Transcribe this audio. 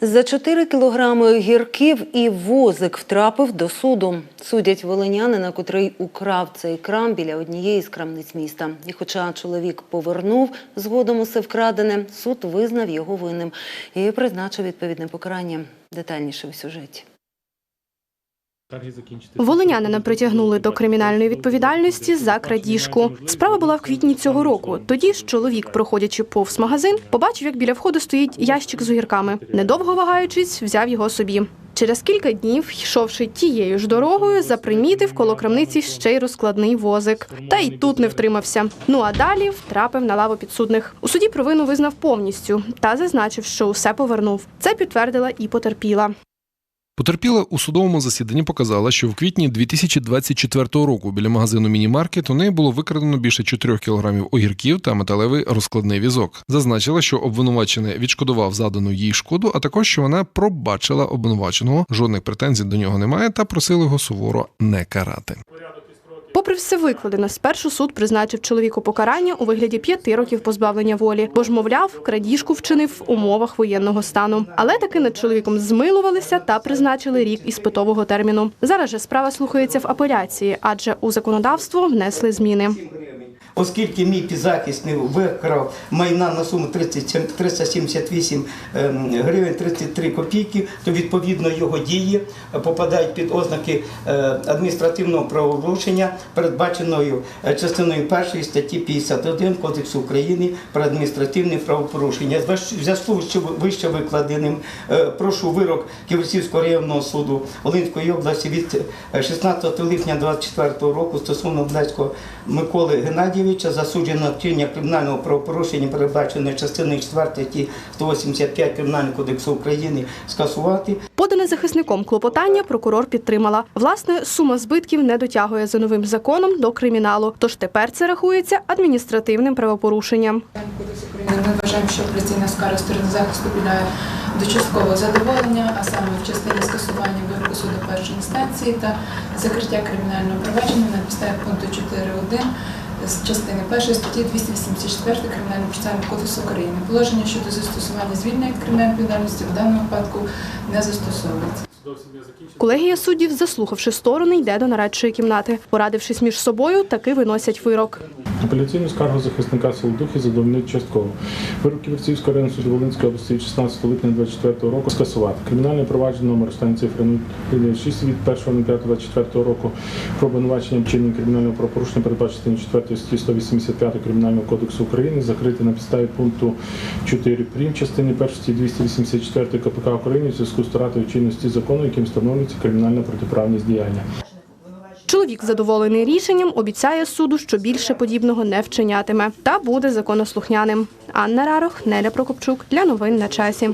За 4 кілограми огірків і возик втрапив до суду. Судять волинянина, котрий украв цей крам біля однієї з крамниць міста. І хоча чоловік повернув згодом усе вкрадене, суд визнав його винним і призначив відповідне покарання. Детальніше в сюжеті. Волинянина притягнули до кримінальної відповідальності за крадіжку. Справа була в квітні цього року. Тоді ж чоловік, проходячи повз магазин, побачив, як біля входу стоїть ящик з огірками. Недовго вагаючись, взяв його собі. Через кілька днів, йшовши тією ж дорогою, запримітив коло крамниці ще й розкладний возик. Та й тут не втримався. Ну а далі втрапив на лаву підсудних. У суді провину визнав повністю та зазначив, що усе повернув. Це підтвердила і потерпіла. Потерпіла у судовому засіданні показала, що в квітні 2024 року біля магазину Мінімаркет у неї було викрадено більше 4 кілограмів огірків та металевий розкладний візок. Зазначила, що обвинувачений відшкодував задану їй шкоду, а також що вона пробачила обвинуваченого, жодних претензій до нього немає, та просила його суворо не карати. Попри все викладене, спершу суд призначив чоловіку покарання у вигляді п'яти років позбавлення волі, бо ж, мовляв, крадіжку вчинив в умовах воєнного стану. Але таки над чоловіком змилувалися та призначили рік іспитового терміну. Зараз же справа слухається в апеляції, адже у законодавство внесли зміни. Оскільки мій підзахисний викрав майна на суму 37 378 ем, гривень 33 копійки, то відповідно його дії попадають під ознаки е, адміністративного правопорушення, передбаченою е, частиною 1 статті 51 Кодексу України про адміністративне правопорушення. Зв'язку з вище викладеним е, прошу вирок Ківерцівського районного суду Волинської області від е, 16 липня 2024 року стосовно Блецького Миколи Геннадійовича засуджено на вчинення кримінального правопорушення, передбаченої частиною 4 статті 185 Кримінального кодексу України, скасувати. Подане захисником клопотання прокурор підтримала. Власне, сума збитків не дотягує за новим законом до криміналу. Тож тепер це рахується адміністративним правопорушенням. Ми вважаємо, що апеляційна скара сторони захисту підлягає до часткового задоволення, а саме в частині скасування вироку суду першої інстанції та закриття кримінального провадження на підставі пункту 4.1 з частини 1 статті 284 Кримінального процесуального кодексу України. Положення щодо застосування звільнення від кримінальної відповідальності в даному випадку не застосовується. Колегія суддів, заслухавши сторони, йде до нарадчої кімнати. Порадившись між собою, таки виносять вирок. Апеляційну скаргу захисника Солодухи задовольнить частково. Вирок Ківерцівського району суду Волинської області від 16 липня 2024 року скасувати. Кримінальне провадження номер цифри 06 від 1.05.24 року про обвинувачення вчинення кримінального правопорушення передбачення 4 статті 185 Кримінального кодексу України закрити на підставі пункту 4 прим. частини 1 статті 284 КПК України в зв'язку з втратою чинності закону, яким встановлюється кримінальна протиправність діяння. Чоловік, задоволений рішенням, обіцяє суду, що більше подібного не вчинятиме та буде законослухняним. Анна Рарох, Неля Прокопчук для новин на часі.